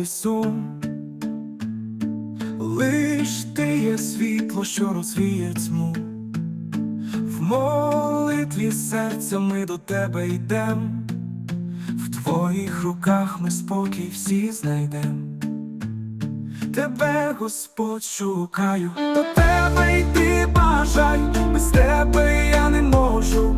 і сум. Лиш ти є світло, що розвіє тьму. В молитві серця ми до тебе йдем, в твоїх руках ми спокій всі знайдем. Тебе, Господь, шукаю, до тебе йти бажаю, без тебе я не можу,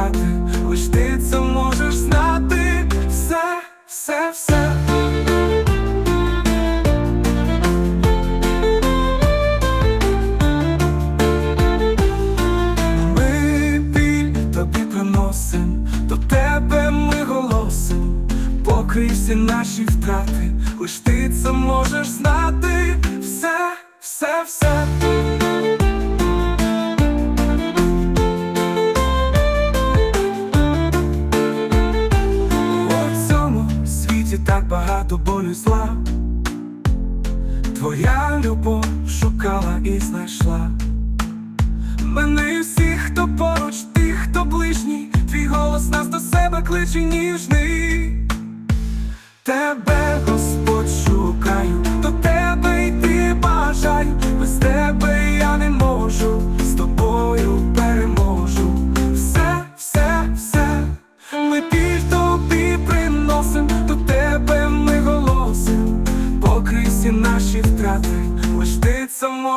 втрати, лиш ти це можеш знати. Все, все, все. Ми тобі приносим, до тебе ми голосим, покрий всі наші втрати, лиш ти це можеш знати. Все, все, все. Багато болю зла. Твоя любов шукала і знайшла. Мене і всіх, хто поруч, тих, хто ближній, твій голос нас до себе кличе ніжний. Тебе, Господь,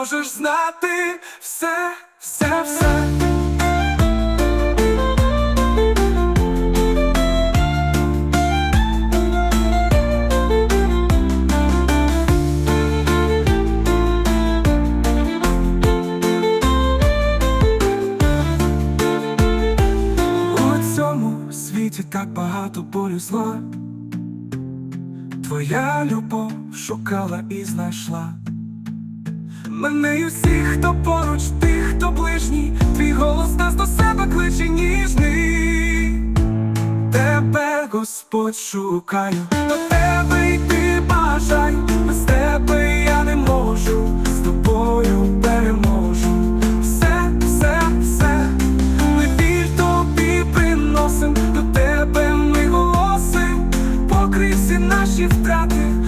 можеш знати. Все, все, все. У цьому світі так багато болю зла. Твоя любов шукала і знайшла мене, усіх хто поруч, тих, хто ближній, твій голос нас до себе кличе ніжний, тебе, Господь, шукаю, до тебе йти бажаю, без тебе я не можу, з тобою переможу. Все, все, все, ми біль тобі приносим, до тебе ми голосим, покрив всі наші втрати.